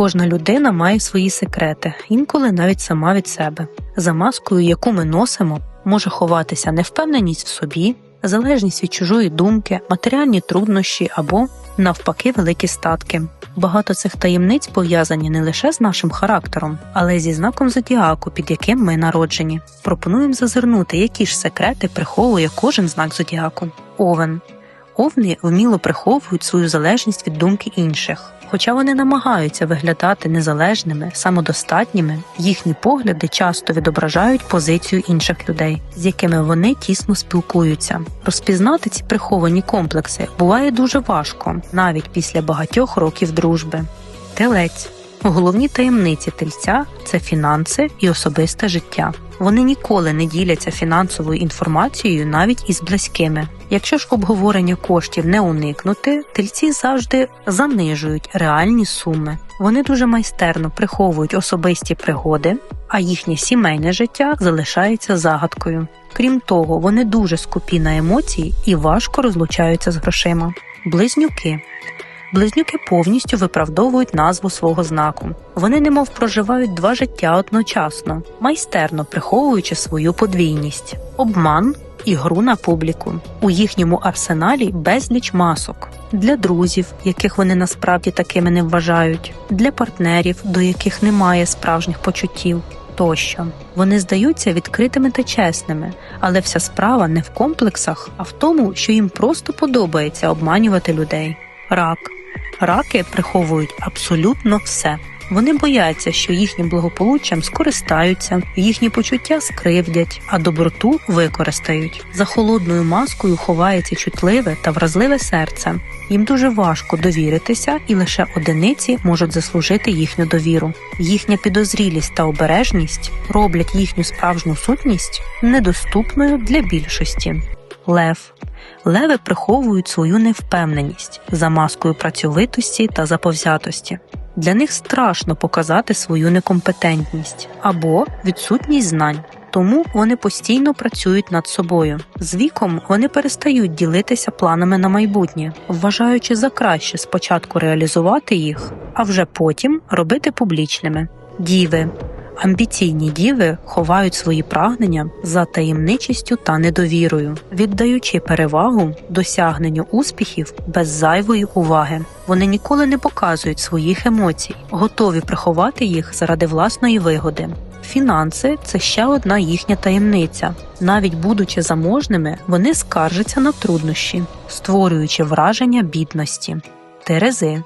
Кожна людина має свої секрети, інколи навіть сама від себе. За маскою, яку ми носимо, може ховатися невпевненість в собі, залежність від чужої думки, матеріальні труднощі або, навпаки, великі статки. Багато цих таємниць пов'язані не лише з нашим характером, але й зі знаком зодіаку, під яким ми народжені. Пропонуємо зазирнути, які ж секрети приховує кожен знак зодіаку. Овен. Овни вміло приховують свою залежність від думки інших. Хоча вони намагаються виглядати незалежними, самодостатніми, їхні погляди часто відображають позицію інших людей, з якими вони тісно спілкуються. Розпізнати ці приховані комплекси буває дуже важко, навіть після багатьох років дружби. Телець Головні таємниці тельця це фінанси і особисте життя. Вони ніколи не діляться фінансовою інформацією навіть із близькими. Якщо ж обговорення коштів не уникнути, тельці завжди занижують реальні суми. Вони дуже майстерно приховують особисті пригоди, а їхнє сімейне життя залишається загадкою. Крім того, вони дуже скупі на емоції і важко розлучаються з грошима. Близнюки Близнюки повністю виправдовують назву свого знаку. Вони немов проживають два життя одночасно, майстерно приховуючи свою подвійність, обман і гру на публіку. У їхньому арсеналі безліч масок для друзів, яких вони насправді такими не вважають, для партнерів, до яких немає справжніх почуттів. Тощо вони здаються відкритими та чесними, але вся справа не в комплексах, а в тому, що їм просто подобається обманювати людей. Рак Раки приховують абсолютно все. Вони бояться, що їхнім благополуччям скористаються, їхні почуття скривдять, а доброту використають. За холодною маскою ховається чутливе та вразливе серце. Їм дуже важко довіритися, і лише одиниці можуть заслужити їхню довіру. Їхня підозрілість та обережність роблять їхню справжню сутність недоступною для більшості. Лев леви приховують свою невпевненість за маскою працьовитості та заповзятості. Для них страшно показати свою некомпетентність або відсутність знань, тому вони постійно працюють над собою. З віком вони перестають ділитися планами на майбутнє, вважаючи за краще спочатку реалізувати їх, а вже потім робити публічними. Діви Амбіційні діви ховають свої прагнення за таємничістю та недовірою, віддаючи перевагу досягненню успіхів без зайвої уваги. Вони ніколи не показують своїх емоцій, готові приховати їх заради власної вигоди. Фінанси це ще одна їхня таємниця. Навіть будучи заможними, вони скаржаться на труднощі, створюючи враження бідності. Терези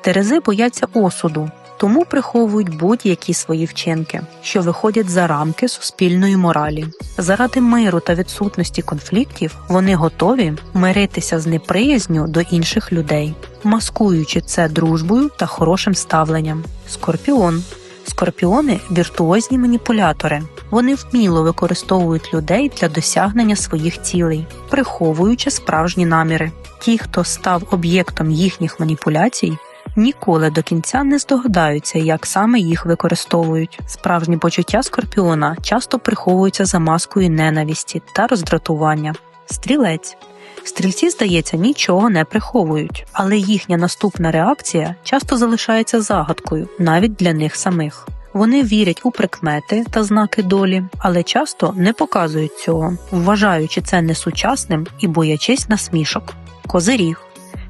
Терези бояться осуду, тому приховують будь-які свої вчинки, що виходять за рамки суспільної моралі. Заради миру та відсутності конфліктів вони готові миритися з неприязню до інших людей, маскуючи це дружбою та хорошим ставленням. Скорпіон Скорпіони віртуозні маніпулятори. Вони вміло використовують людей для досягнення своїх цілей, приховуючи справжні наміри. Ті, хто став об'єктом їхніх маніпуляцій, ніколи до кінця не здогадаються, як саме їх використовують. Справжні почуття скорпіона часто приховуються за маскою ненависті та роздратування. Стрілець. Стрільці, здається, нічого не приховують, але їхня наступна реакція часто залишається загадкою навіть для них самих. Вони вірять у прикмети та знаки долі, але часто не показують цього, вважаючи це несучасним і боячись насмішок. Козиріг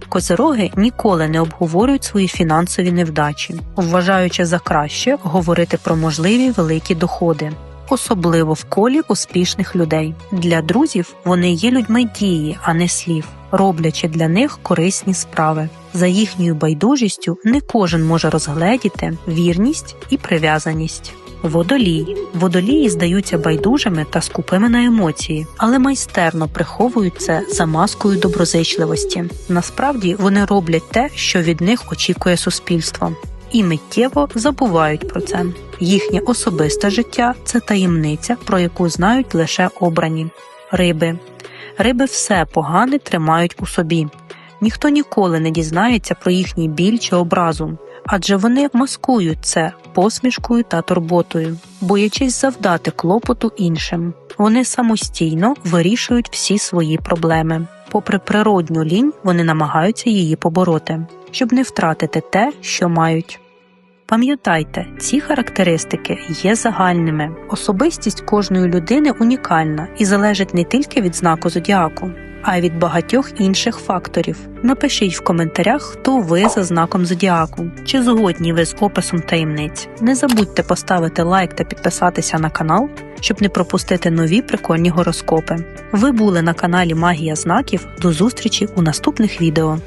Козироги ніколи не обговорюють свої фінансові невдачі, вважаючи за краще говорити про можливі великі доходи, особливо в колі успішних людей. Для друзів вони є людьми дії, а не слів, роблячи для них корисні справи. За їхньою байдужістю не кожен може розгледіти вірність і прив'язаність. Водолій. Водолії здаються байдужими та скупими на емоції, але майстерно приховують це за маскою доброзичливості. Насправді вони роблять те, що від них очікує суспільство, і миттєво забувають про це. Їхнє особисте життя це таємниця, про яку знають лише обрані риби. Риби все погане тримають у собі. Ніхто ніколи не дізнається про їхній біль чи образу адже вони маскують це посмішкою та турботою, боячись завдати клопоту іншим. Вони самостійно вирішують всі свої проблеми. Попри природню лінь, вони намагаються її побороти, щоб не втратити те, що мають. Пам'ятайте, ці характеристики є загальними. Особистість кожної людини унікальна і залежить не тільки від знаку зодіаку, а й від багатьох інших факторів. Напишіть в коментарях, хто ви за знаком зодіаку, чи згодні ви з описом таємниць. Не забудьте поставити лайк та підписатися на канал, щоб не пропустити нові прикольні гороскопи. Ви були на каналі Магія знаків. До зустрічі у наступних відео.